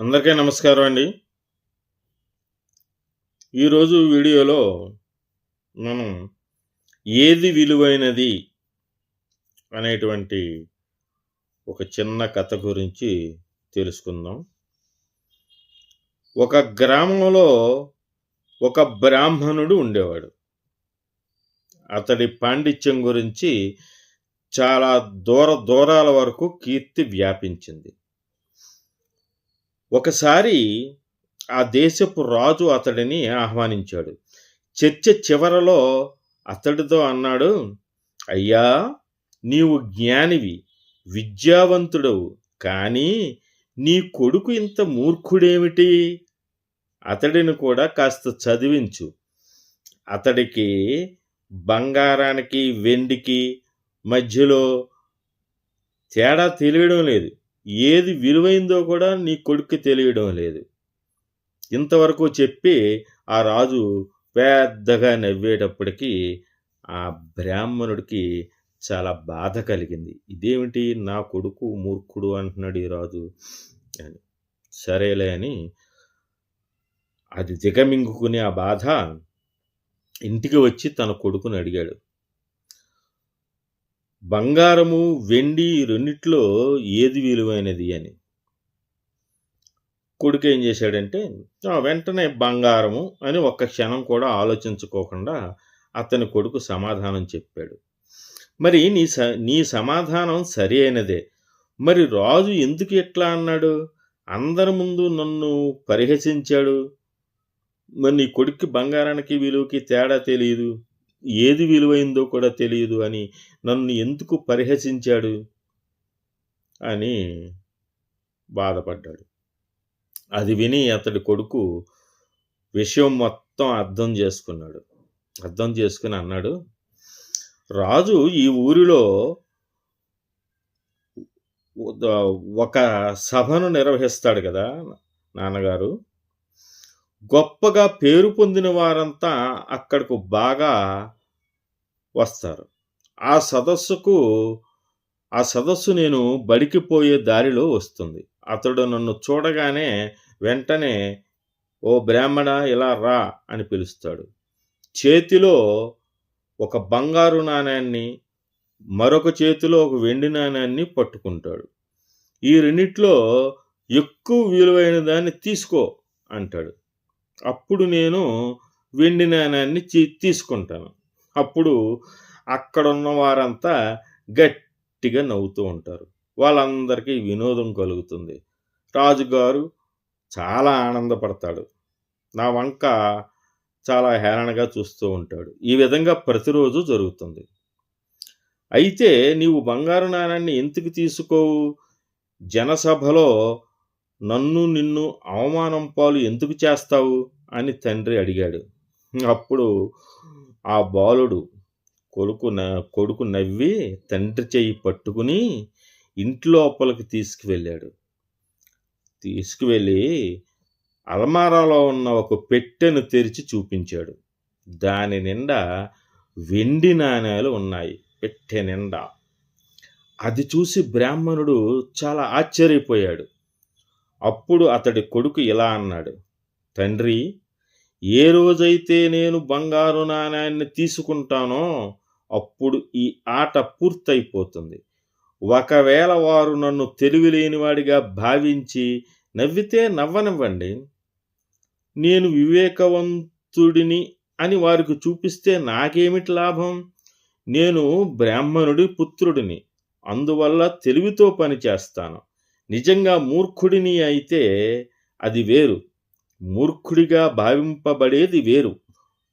అందరికీ నమస్కారం అండి. ఈరోజు వీడియోలో మనం ఏది విలువైనది అనేటువంటి ఒక చిన్న కథ గురించి తెలుసుకుందాం. ఒక గ్రామంలో ఒక బ్రాహ్మణుడు ఉండేవాడు. అతడి పాండిత్యం గురించి చాలా దూర దూరాల వరకు కీర్తి వ్యాపించింది. ఒకసారి ఆ దేశపు రాజు అతడిని ఆహ్వానించాడు. చర్చ చివరలో అతడితో అన్నాడు అయ్యా నీవు జ్ఞానివి విద్యావంతుడవు కానీ నీ కొడుకు ఇంత మూర్ఖుడేమిటి? అతడిని కూడా కాస్త చదివించు. అతడికి బంగారానికి వెండికి మధ్యలో తేడా తెలియడం లేదు. ఏది విలువైందో కూడా నీ కొడుక్కి తెలియడం లేదు. ఇంతవరకు చెప్పి ఆ రాజు పెద్దగా నవ్వేటప్పటికీ ఆ బ్రాహ్మణుడికి చాలా బాధ కలిగింది. ఇదేమిటి నా కొడుకు మూర్ఖుడు అంటున్నాడు ఈ రాజు అని. సరేలే అని అది దిగమింగుకుని ఆ బాధ ఇంటికి వచ్చి తన కొడుకుని అడిగాడు. బంగారము వెండి రెండిట్లో ఏది విలువైనది అని? కొడుకు ఏం చేశాడంటే "ఆ, వెంటనే బంగారము అని ఒక్క క్షణం కూడా ఆలోచించుకోకుండా అతని కొడుకు సమాధానం చెప్పాడు. మరి నీ స నీ సమాధానం సరి అయినదే. మరి రాజు ఎందుకు ఎట్లా అన్నాడు? అందరి ముందు నన్ను పరిహసించాడు. మరి నీ కొడుక్కి బంగారానికి విలువకి తేడా తెలియదు ఏది విలువైందో కూడా తెలియదు అని నన్ను ఎందుకు పరిహసించాడు అని బాధపడ్డాడు. అది విని అతడి కొడుకు విషయం మొత్తం అర్థం చేసుకున్నాడు. అర్థం చేసుకుని అన్నాడు రాజు ఈ ఊరిలో ఒక సభను నిర్వహిస్తాడు కదా నాన్నగారు. గొప్పగా పేరు పొందిన వారంతా అక్కడకు బాగా వస్తారు. ఆ సదస్సుకు ఆ సదస్సు నేను బడికిపోయే దారిలో వస్తుంది. అతడు నన్ను చూడగానే వెంటనే ఓ బ్రాహ్మణ ఇలా రా అని పిలుస్తాడు. చేతిలో ఒక బంగారు నాణ్యాన్ని మరొక చేతిలో ఒక వెండి నాణ్యాన్ని పట్టుకుంటాడు. ఈ రెండిట్లో ఎక్కువ విలువైన దాన్ని తీసుకో అంటాడు. అప్పుడు నేను వెండి నాణ్యాన్ని తీసుకుంటాను. అప్పుడు అక్కడున్న వారంతా గట్టిగా నవ్వుతూ ఉంటారు. వాళ్ళందరికీ వినోదం కలుగుతుంది. రాజుగారు చాలా ఆనందపడతాడు. నా వంక చాలా హేళనగా చూస్తూ ఉంటాడు. ఈ విధంగా ప్రతిరోజు జరుగుతుంది. అయితే నీవు బంగారు నాణాన్ని ఎందుకు తీసుకోవు? జనసభలో నన్ను నిన్ను అవమానం పాలు ఎందుకు చేస్తావు? అని తండ్రి అడిగాడు. అప్పుడు ఆ బాలుడు కొడుకు న కొడుకు నవ్వి తండ్రి చెయ్యి పట్టుకుని ఇంట్లోపలికి తీసుకువెళ్ళాడు. తీసుకువెళ్ళి అల్మారాలో ఉన్న ఒక పెట్టెను తెరిచి చూపించాడు. దాని నిండా వెండి నాణేలు ఉన్నాయి. పెట్టె నిండా. అది చూసి బ్రాహ్మణుడు చాలా ఆశ్చర్యపోయాడు. అప్పుడు అతడి కొడుకు ఇలా అన్నాడు తండ్రి ఏ రోజైతే నేను బంగారు నాణ్యాన్ని తీసుకుంటానో అప్పుడు ఈ ఆట పూర్తయిపోతుంది. ఒకవేళ వారు నన్ను తెలివిలేనివాడిగా భావించి నవ్వితే నవ్వనివ్వండి. నేను వివేకవంతుడిని అని వారికి చూపిస్తే నాకేమిటి లాభం? నేను బ్రాహ్మణుడి పుత్రుడిని అందువల్ల తెలివితో పని చేస్తాను. నిజంగా మూర్ఖుడిని అయితే అది వేరు. మూర్ఖుడిగా భావింపబడేది వేరు.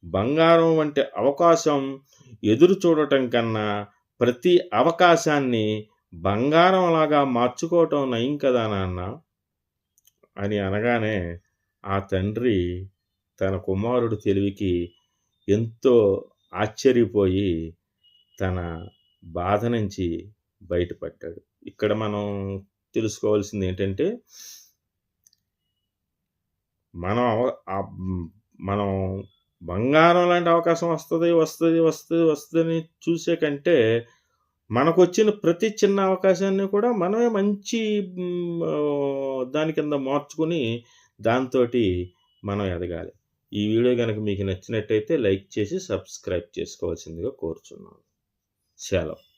బంగారం వంటి అవకాశం ఎదురు చూడటం కన్నా ప్రతి అవకాశాన్ని బంగారంలాగా మార్చుకోవటం నయం కదా నాన్న? అని అనగానే ఆ తండ్రి తన కుమారుడు తెలివికి ఎంతో ఆశ్చర్యపోయి తన బాధ నుంచి బయటపడ్డాడు. ఇక్కడ మనం తెలుసుకోవాల్సింది ఏంటంటే మనం మనం బంగారం లాంటి అవకాశం వస్తుంది వస్తుంది వస్తుంది వస్తుందని చూసే కంటే మనకు వచ్చిన ప్రతి చిన్న అవకాశాన్ని కూడా మనమే మంచి దాని కింద మార్చుకుని దాంతోటి మనం ఎదగాలి. ఈ వీడియో గనక మీకు నచ్చినట్టయితే లైక్ చేసి సబ్స్క్రైబ్ చేసుకోవాల్సిందిగా కోరుచున్నాను. సెలవు.